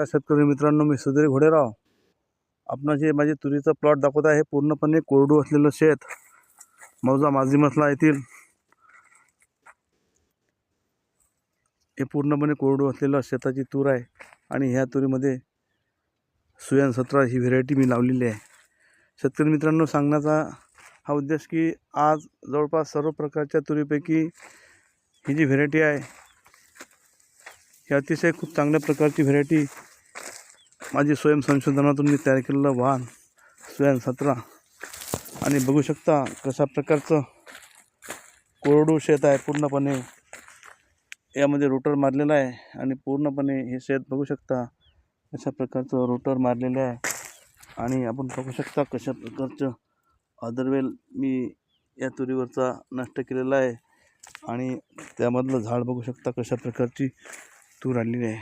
नमस्कार शेतकरी मित्रांनो मी सुधीर घोडेराव. आपण जे माझे तुरीचं प्लॉट दाखवत आहे पूर्णपणे कोरडू असलेलं शेत मौजा माझी मसला येथील. हे पूर्णपणे कोरडू असलेलं शेताची तूर आहे आणि ह्या तुरीमध्ये सुयान सतरा ही व्हेरायटी मी लावलेली आहे. शेतकरी मित्रांनो सांगण्याचा हा उद्देश की आज जवळपास सर्व प्रकारच्या तुरीपैकी ही जी व्हेरायटी आहे ही अतिशय खूप चांगल्या प्रकारची व्हेरायटी माझी स्वयं संशोधनातून मी तयार केलेलं वाहन स्वयं सतरा. आणि बघू शकता कशा प्रकारचं कोरडू शेत आहे पूर्णपणे. यामध्ये रोटर मारलेलं आहे आणि पूर्णपणे हे शेत बघू शकता कशा प्रकारचं रोटर मारलेलं आहे. आणि आपण बघू शकता कशा प्रकारचं अदरवेल मी या तुरीवरचा नष्ट केलेला आहे. आणि त्यामधलं झाड बघू शकता कशा प्रकारची तूर आणलेली आहे.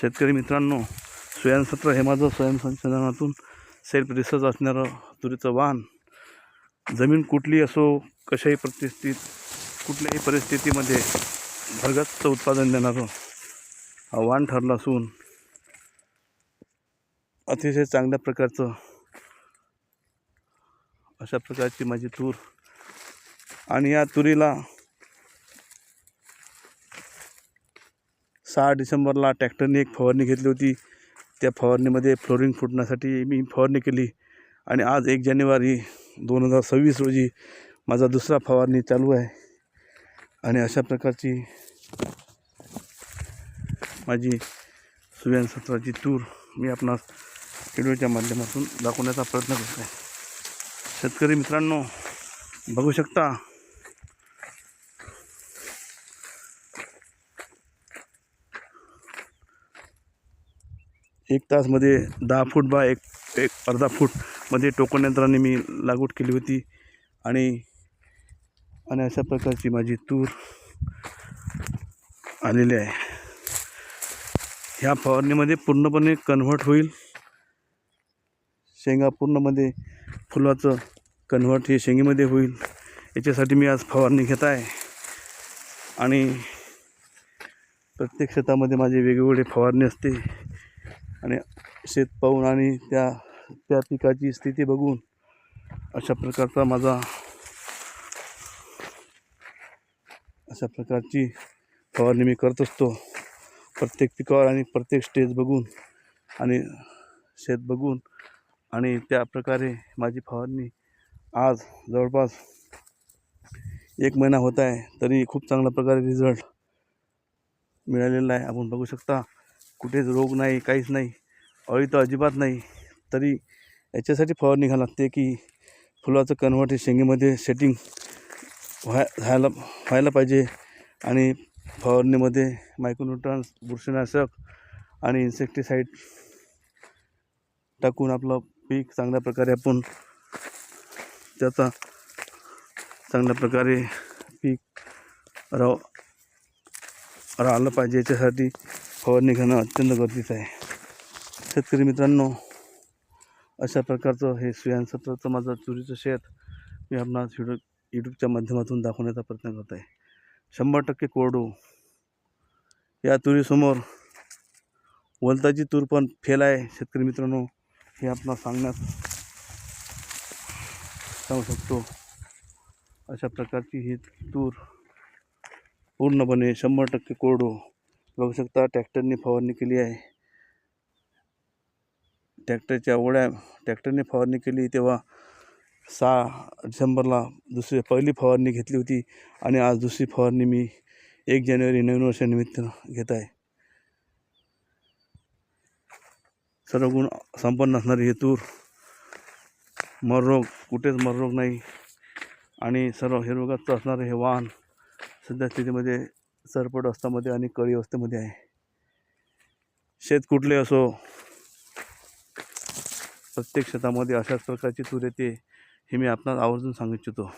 शेतकरी मित्रांनो स्वयंसत्र हे माझं स्वयंसंशोधनातून सेल्फ रिसर्च असणारं तुरीचं वाहन. जमीन कुठली असो कशाही परिस्थितीत कुठल्याही परिस्थितीमध्ये भरगतचं उत्पादन देणारं आव्हान ठरलं असून अतिशय चांगल्या प्रकारचं अशा प्रकारची माझी तूर. आणि या तुरीला सहा डिसेंबरला ट्रॅक्टरने एक फवारणी घेतली होती. त्या फवारणीमध्ये फ्लोरिंग फुटण्यासाठी मी फवारणी केली. आणि आज एक जानेवारी दोन हजार सव्वीस रोजी माझा दुसरा फवारणी चालू आहे. आणि अशा प्रकारची माझी सुव्यान सत्राची तूर मी आपणास व्हिडिओच्या माध्यमातून दाखवण्याचा प्रयत्न करत आहे शेतकरी मित्रांनो बघू शकता एक तासमध्ये दहा फूट बा एक एक अर्धा फूटमध्ये टोकन यंत्राने मी लागवड केली होती. आणि आणि अशा प्रकारची माझी तूर आलेली आहे. ह्या फवारणीमध्ये पूर्णपणे कन्व्हर्ट होईल. शेंगा पूर्णमध्ये फुलाचं कन्व्हर्ट हे शेंगेमध्ये होईल. याच्यासाठी मी आज फवारणी घेत आहे. आणि प्रत्येक शेतामध्ये माझे वेगवेगळे फवारणी असते. आणि शेत पाहून आणि त्या त्या पिकाची स्थिती बघून अशा प्रकारचा माझा अशा प्रकारची फवारणी मी करत असतो. प्रत्येक पिकावर आणि प्रत्येक स्टेज बघून आणि शेत बघून आणि त्या प्रकारे माझी फवारणी आज जवळपास एक महिना होत आहे तरी खूप चांगल्या प्रकारे रिझल्ट मिळालेला आहे. आपण बघू शकता कुठेच रोग नाही काहीच नाही. अळी तर अजिबात नाही. तरी याच्यासाठी फवारणी घ्यावी लागते की फुलाचं कन्व्हर्ट हे शेंगेमध्ये सेटिंग व्हाय व्हायला व्हायला पाहिजे आणि फवारणीमध्ये मायक्रोन्यूट्रॉन्स बुरशीनाशक आणि इन्सेक्टिसाईड टाकून आपलं पीक चांगल्या प्रकारे आपण त्याचा चांगल्या प्रकारे पीक राव राहिलं पाहिजे याच्यासाठी. फवारणी घेणं अत्यंत गरजेचं आहे. शेतकरी मित्रांनो अशा प्रकारचं हे सुयांसत्रचं माझं चुरीचं शेत मी आपणास व्हिडिओ यूट्यूबच्या माध्यमातून दाखवण्याचा प्रयत्न करत आहे. शंभर टक्के कोरडू. या तुरीसमोर वलताची तूर पण फेल आहे. शेतकरी मित्रांनो हे आपणास सांगण्यात सांगू शकतो. अशा प्रकारची ही तूर पूर्णपणे शंभर टक्के कोरडू. बघू शकता ट्रॅक्टरने फवारणी केली आहे. ट्रॅक्टरच्या ओढ्या ट्रॅक्टरने फवारणी केली तेव्हा सहा डिसेंबरला दुसरी पहिली फवारणी घेतली होती आणि आज दुसरी फवारणी मी एक जानेवारी नवीन वर्षानिमित्त घेत आहे. सर्व गुण संपन्न असणारी हे तूर मररोग कुठेच मररोग नाही. आणि सर्व हिरवगच्च असणारे हे वाहन सध्या स्थितीमध्ये सरपट अवस्थामध्ये आणि कळी अवस्थेमध्ये आहे. शेत कुठले असो प्रत्येक शेतामध्ये अशाच प्रकारची तूर येते हे मी आपणास आवर्जून सांगू इच्छितो.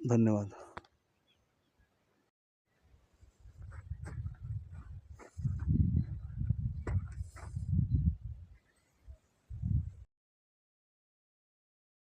धन्यवाद.